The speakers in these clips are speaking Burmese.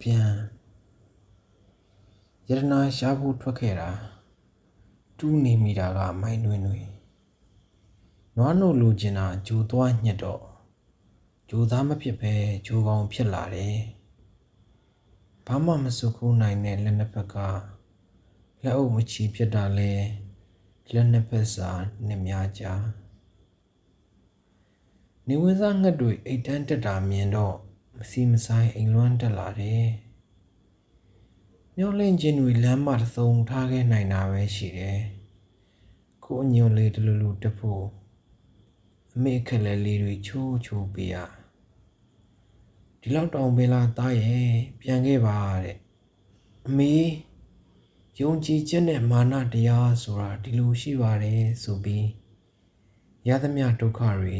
ပြန်ယရနာရှားဖို့ထွက်ခဲ့တာတူးနေမိတာကမိုင်းတွင်တွင်နွားနို့လိုချင်တာဂျိုသွားညက်တော့ဂျိုသားမဖြစ်ပဲဂျိုကောင်ဖြစ်လာတယ်ဘာမှမစုခိုးနိုင်တဲ့လက်နှစ်ဖက်ကလက်အုပ်မချီဖြစ်တာလဲလက်နှစ်ဖက်စာနှစ်များကြားနေဝင်စားငှက်တွေအိတ်တန်းတက်တာမြင်တော့ မစီမဆိုင်အိမ်လွမ်းတက်လာတယ်။မျောလင့်ခြင်းတွေလမ်းမတစ်စုံထားခဲ့နိုင်တာပဲရှိတယ်။ကိုအညွန်လေးတလူလူတက်ဖို့အမေခက်လဲလေးတွေချိုးချိုးပေးရ။ဒီလောက်တောင်ပင်လာသားရဲ့ပြန်ခဲ့ပါတဲ့အမေယုံကြည်ခြင်းနဲ့မာနတရားဆိုတာဒီလိုရှိပါတယ်ဆိုပြီးရသမျှဒုက္ခတွေ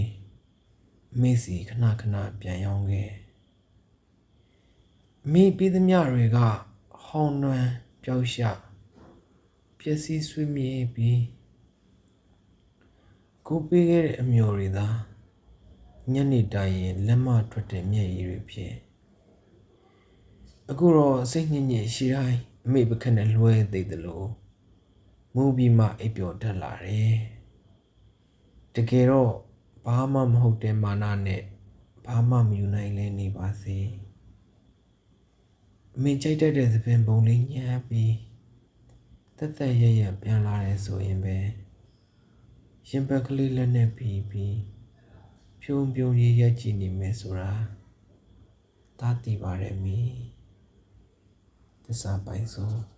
အမေစီခဏခဏပြန်ရောက်ခဲ့အ မေပြီးသမျှတွေကဟောင်းနှွမ်းပျောက်ရှပျက်စီးဆွေးမြေ့ပြီးကိုပေးခဲ့တဲ့အမျိုးတွေသာညနေတိုင်းရင်လက်မထွက်တဲ့မျက်ရည်တွေဖြစ်အခုတော့စိတ်ညစ်ညစ်ရှိတိုင်းအမေပခက်နဲ့လွှဲသေးတယ်လို့မူပြီးမှအိပ်ပျော်တတ်လာတယ်တကယ်တော့ဘာမှမဟုတ်တဲ့မာနနဲ့ဘာမှမယူနိုင်လဲနေပါစေ အမေကြိုက်တတ်တဲ့သပင်ပုံလေးညှပ်ပြီးတက်တက်ရရပြန်လာတယ်ဆိုရင်ပဲရင်ဘက်ကလေးလက်နဲ့ပြီးပြီးဖြုံဖြုံရရက်ကြည့်နေမယ်ဆိုတာသာတည်ပါတယ်မီသစ္စာပိုင်ဆုံး